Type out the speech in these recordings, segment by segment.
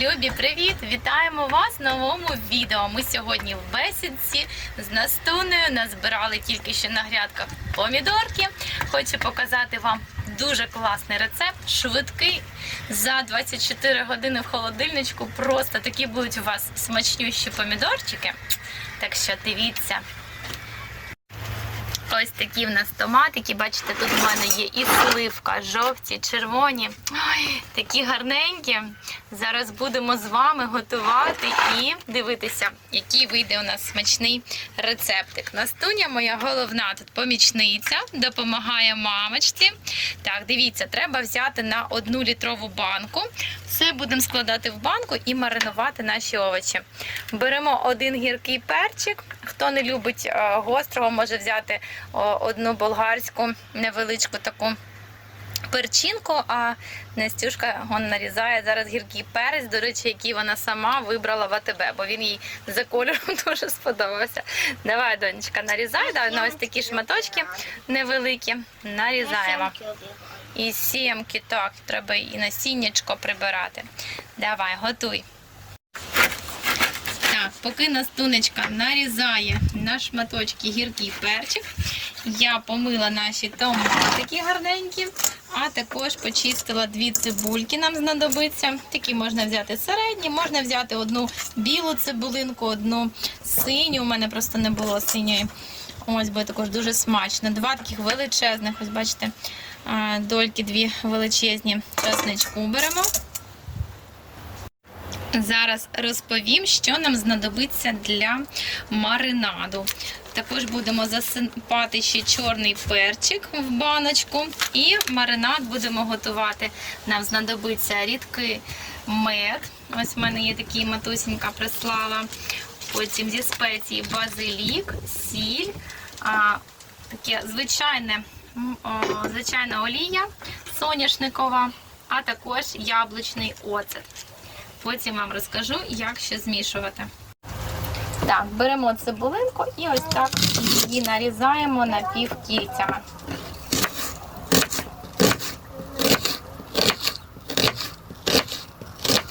Любі, привіт! Вітаємо вас в новому відео. Ми сьогодні в бесідці з Настунею назбирали тільки що на грядках помідорки. Хочу показати вам дуже класний рецепт, швидкий за 24 години в холодильничку. Просто такі будуть у вас смачнющі помідорчики. Так що дивіться. Ось такі в нас томатики. Бачите, тут в мене є і сливка, жовті, червоні. Ой, такі гарненькі. Зараз будемо з вами готувати і дивитися, який вийде у нас смачний рецептик. Настуня, моя головна тут помічниця, допомагає мамочці. Так, дивіться, треба взяти на одну літрову банку. Все будемо складати в банку і маринувати наші овочі. Беремо один гіркий перчик. Хто не любить е, гострого, може взяти одну болгарську невеличку таку перчинку, а Настюшка он нарізає зараз гіркий перець, до речі, який вона сама вибрала в АТБ, бо він їй за кольором дуже сподобався. Давай, донечка, нарізай, давай на ось такі шматочки невеликі. Нарізаємо. І сімки, так, треба і насіннячко прибирати. Давай, готуй. Так, поки Настунечка нарізає на шматочки гіркий перчик, я помила наші томатики гарненькі, а також почистила дві цибульки, нам знадобиться. Такі можна взяти середні, можна взяти одну білу цибулинку, одну синю. У мене просто не було синьої. Ось буде також дуже смачно. Два таких величезних, ось бачите, дольки дві величезні. Часничку беремо. Зараз розповім, що нам знадобиться для маринаду. Також будемо засипати ще чорний перчик в баночку. І маринад будемо готувати. Нам знадобиться рідкий мед. Ось в мене є такий матусінька прислала. Потім зі спеції базилік, сіль, а, таке звичайне, о, звичайна олія соняшникова, а також яблучний оцет. Потім вам розкажу, як що змішувати. Так, беремо цибулинку і ось так її нарізаємо напівкільцями.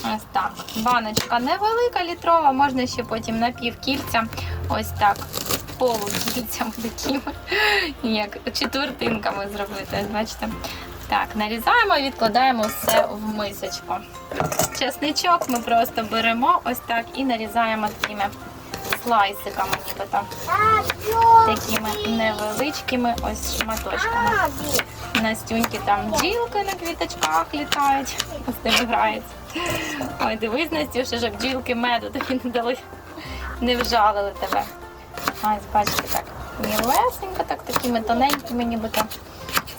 Ось так. Баночка невелика, літрова, можна ще потім напівкільця, ось так, полукільцями такими, як четвертинками зробити. Бачите? Так, нарізаємо і відкладаємо все в мисочку. Чесничок ми просто беремо ось так і нарізаємо такими слайсиками, нібито. Такими невеличкими ось шматочками. Настюньки там бджілки на квіточках літають, з ними граються. Ой, дивись, Настюша, що бджілки меду тобі не дали, не вжалили тебе. Ось, бачите, так, мілесенько, так такими тоненькими, нібито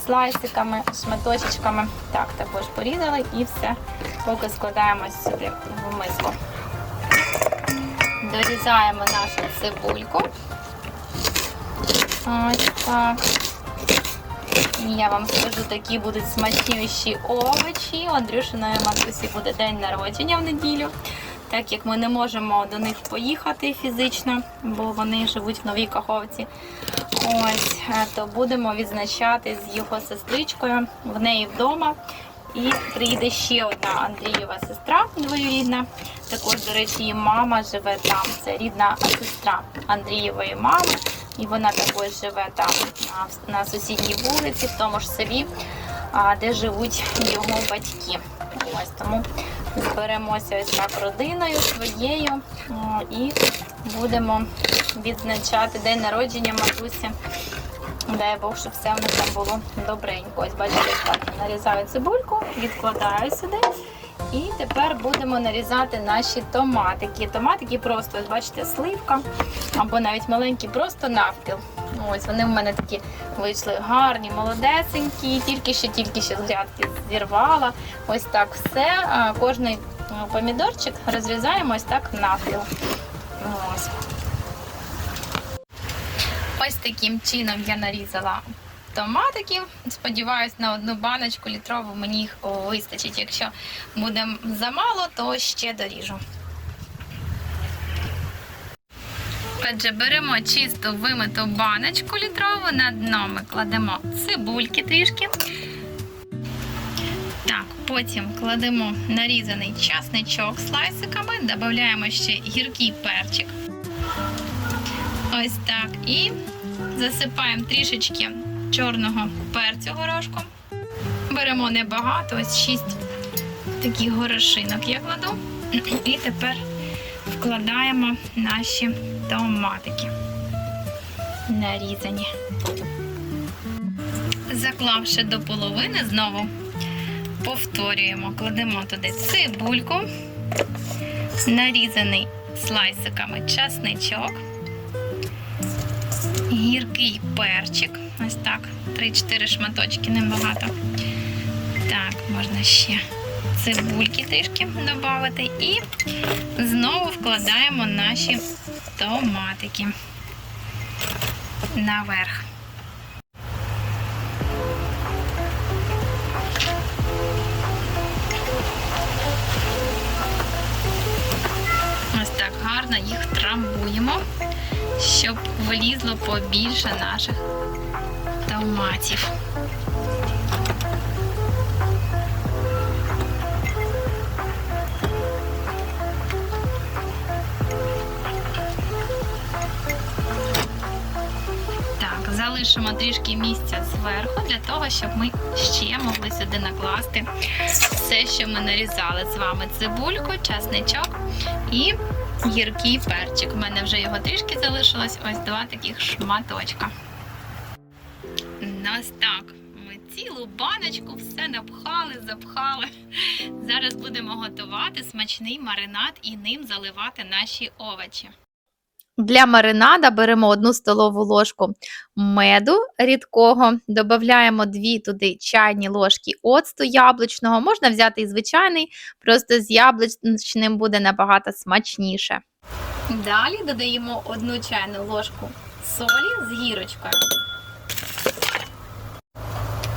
слайсиками, шматочечками. Так, також порізали і все. Поки складаємо сюди в миску. Дорізаємо нашу цибульку. Ось так. Я вам скажу, такі будуть смачніші овочі. Андрюшиної матусі буде день народження в неділю. Так як ми не можемо до них поїхати фізично, бо вони живуть в новій каховці. Ось, е, то будемо відзначати з його сестричкою в неї вдома. І приїде ще одна Андрієва сестра двоюрідна. Також, до речі, її мама живе там. Це рідна сестра Андрієвої мами. І вона також живе там на, сусідній вулиці, в тому ж селі, де живуть його батьки. Ось тому зберемося ось так родиною своєю і будемо відзначати день народження матусі. Дай Бог, щоб все в нас там було добренько. Ось бачите, так нарізаю цибульку, відкладаю сюди. І тепер будемо нарізати наші томатики. Томатики просто, ось бачите, сливка або навіть маленькі, просто навпіл. Ось вони в мене такі вийшли гарні, молодесенькі, тільки що тільки що з грядки зірвала. Ось так все. Кожний помідорчик розрізаємо ось так навпіл. Ось. Ось таким чином я нарізала томатиків. Сподіваюсь, на одну баночку літрову мені їх вистачить. Якщо буде замало, то ще доріжу. Отже, беремо чисту вимиту баночку літрову, на дно ми кладемо цибульки трішки. Так, Потім кладемо нарізаний часничок слайсиками, додаємо ще гіркий перчик. Ось так. І засипаємо трішечки чорного перцю горошком. Беремо небагато, ось 6 таких горошинок я кладу. І тепер вкладаємо наші томатики. Нарізані. Заклавши до половини, знову повторюємо, кладемо туди цибульку, нарізаний слайсиками часничок, гіркий перчик. Ось так, 3-4 шматочки, небагато. Так, можна ще цибульки трішки додати. І знову вкладаємо наші томатики наверх. Щоб влізло побільше наших томатів. Залишимо трішки місця зверху для того, щоб ми ще могли сюди накласти все, що ми нарізали з вами: цибульку, часничок і гіркий перчик. У мене вже його трішки залишилось. Ось два таких шматочка. Нас так. Ми цілу баночку все напхали, запхали. Зараз будемо готувати смачний маринад і ним заливати наші овочі. Для маринада беремо 1 столову ложку меду рідкого, додаємо 2 туди чайні ложки оцту яблучного. Можна взяти і звичайний, просто з яблучним буде набагато смачніше. Далі додаємо одну чайну ложку солі з гірочкою.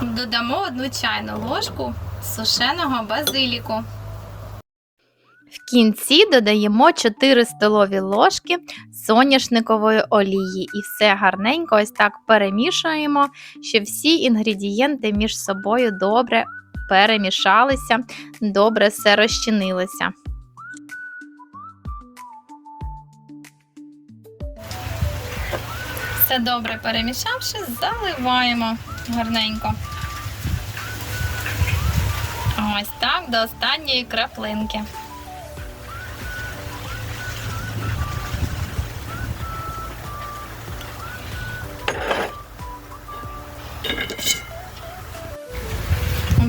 Додамо одну чайну ложку сушеного базиліку. В кінці додаємо 4 столові ложки соняшникової олії і все гарненько ось так перемішуємо, щоб всі інгредієнти між собою добре перемішалися, добре все розчинилося. Все добре перемішавши, заливаємо гарненько. Ось так до останньої краплинки.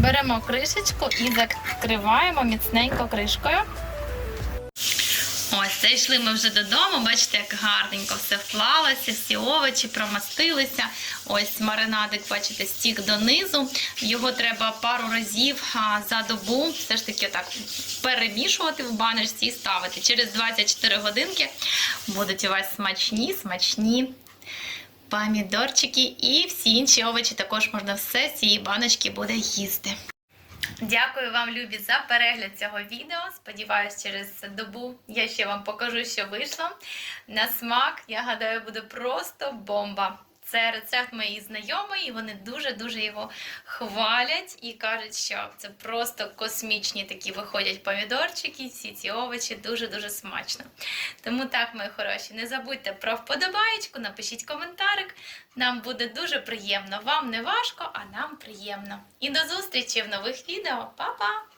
Беремо кришечку і закриваємо міцненько кришкою. Ось, зайшли ми вже додому. Бачите, як гарненько все вклалося, всі овочі промастилися. Ось маринадик, бачите, стік донизу. Його треба пару разів за добу все ж таки так перемішувати в баночці і ставити. Через 24 годинки будуть у вас смачні, смачні помідорчики і всі інші овочі також можна все з цієї баночки буде їсти. Дякую вам, любі, за перегляд цього відео. Сподіваюсь, через добу я ще вам покажу, що вийшло. На смак, я гадаю, буде просто бомба. Це рецепт моєї знайомої, і вони дуже-дуже його хвалять і кажуть, що це просто космічні такі виходять помідорчики, всі ці овочі дуже-дуже смачно. Тому так, мої хороші, не забудьте про вподобаєчку, напишіть коментарик. Нам буде дуже приємно. Вам не важко, а нам приємно. І до зустрічі в нових відео. Па-па!